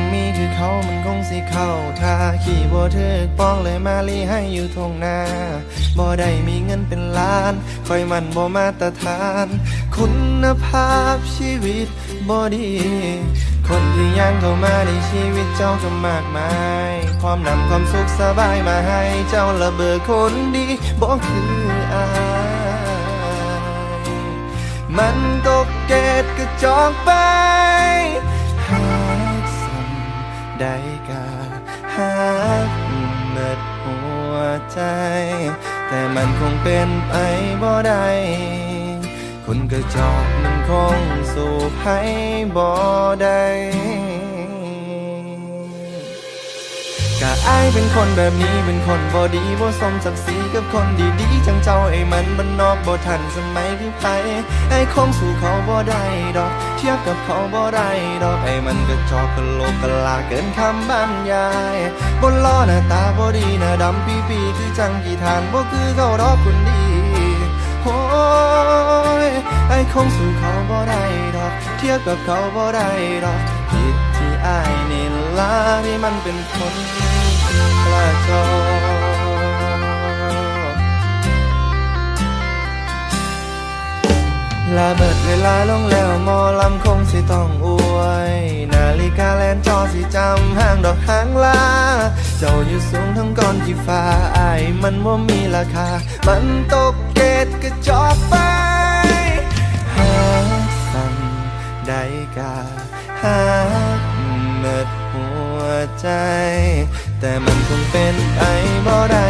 องหังมีคือเขามันคงสิเข้าท่าขี่บ่ถึกป้องเลยมาลีให้อยู่ทงหน้าบ่ได้มีเงินเป็นล้านคอยมันบ่มาตรฐาน คุณภาพชีวิตบ่ดี คนที่ยังเข้ามาในชีวิตเจ้าก็มากมายความนำความสุขสบายมาให้เจ้าระเบิดคนดีบ่คืออายมันตกเกตกระจอกไป ได้กาหากเบิดหัวใจ แต่มันคงเป็นไปบ่ได้คนกระจอกมันคงสู่ให้บ่ได้ กะอายเป็นคนแบบนี้เป็นคนบ่ดีบ่สมศักดิ์ศรีกับคนดีๆจังเจ้าไอ้มันมันนอกบ่ทันสมัยที่ไปไอ้คงสู่เขาบ่ได้ดอก เทียบกับเขาบ่ได้ดอกไอ้มันก็จอกกะโลกกะลาเกินคำบรรยายบนล้อหน้าตาบ่ดีหน้าดำปีปีๆคือจังกี่ทานบ่คือเขาดอกคนดีโอ้ยไอ้คงสู่เขาบ่ได้ดอก เทียบกับเขาบ่ได้ดอก อายนี่ล่ะที่มันเป็นคนกระจอลาเบิดเวลาลงแล้วมอลำคงสิต้องอวย นาฬิกาแลนจอสิจำห้างดอกหางลา เจ้าอยู่สูงทั้งก้อนที่ฟ้าอายมันว่ามีราคา มันตกเกตกระจอกไปหาสั่งได้กาหา ใจ แต่มันคงเป็นไปบ่ได้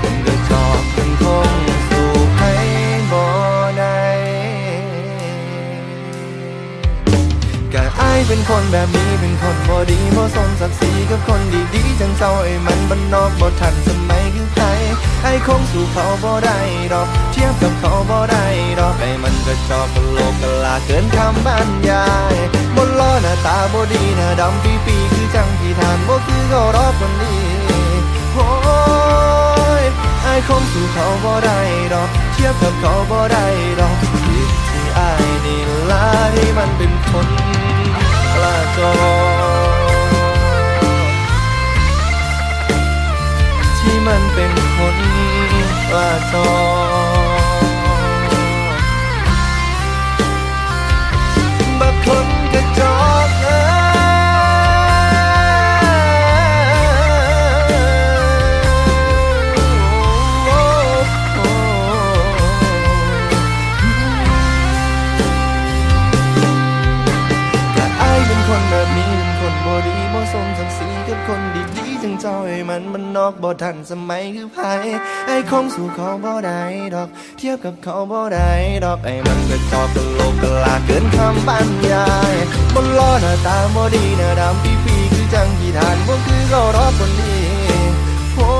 คนกระจอกมันคงสู่ให้บ่ได้กะอายเป็นคนแบบนี้เป็นคนบ่ดีบ่สมศักดิ์ศรีกับคนดีๆจังเจ้าไอ้มันบ้านนอกบ่ทันสมัยคือไผไอ้คงสู่เขาบ่ได้ดอก เทียบกับเขาบ่ได้ดอกไอ้มันก็จอกกะโลกกะลาเกินคำบรรยาย บ่ดีหน้าดำปีปีคือจังที่ทานบ่คือเขารอบคนนี้โอ้ยไอ้คงสู่เขาบ่ได้ดอก เทียบกับเขาบ่ได้ดอกผิดที่ไอายนี่ล่ะที่มันเป็นคนกระจอที่มันเป็นคนกระจอ บ่ดีบ่สมศักดิ์ศรีกับคนดีๆจังจอ้มันมันนอกบ่ทันสมัยคือไผไอ้คงสู่เขาบ่ได้ดอก เทียบกับเขาบ่ได้ดอกไอ้มันก็จอกกะโลกกะลาเกินคำบรรยายบนล้อหน้าตาบ่ดีหน้าดำปีปีๆคือจังกี่ทานบ่คือเขารอบคนนี้โอ้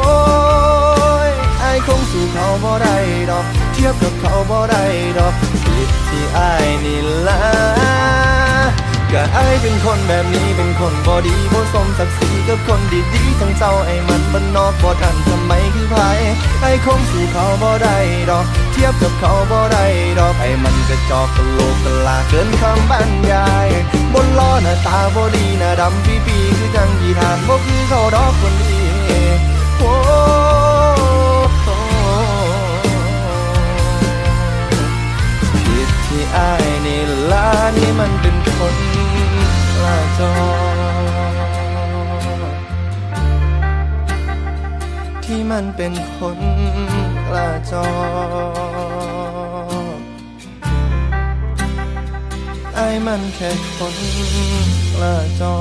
ยไอ้คงสู่เขาบ่ได้ดอก เทียบกับเขาบ่ได้ดอกผิดที่ไอ้นี่ละก็ไอายเป็นคนแบบนี้เป็น คนบอดีบ่สมศักดิ์ศรีกับคนดีๆทั้งเจ้าไอ้มันบ้นนอกบ่ทันสมัยคือไผไอ้คงสู่เขาบ่ได้ดอก เทียบกับเขาบ่ได้ดอกไอ้มันกระจอกกะโลกกะลาเกินคำบรรยายบนล้อหน้าตาบ่ดีหน้าดำปีปีๆคือจังยีทานบ่คือเขาดอกคนนี้โอ้ผิดที่อายนี่ล่ะนี่มันเป็นคน กระจอ ที่มันเป็นคนกล้าจอ ไอ้มันแค่คนกล้าจอ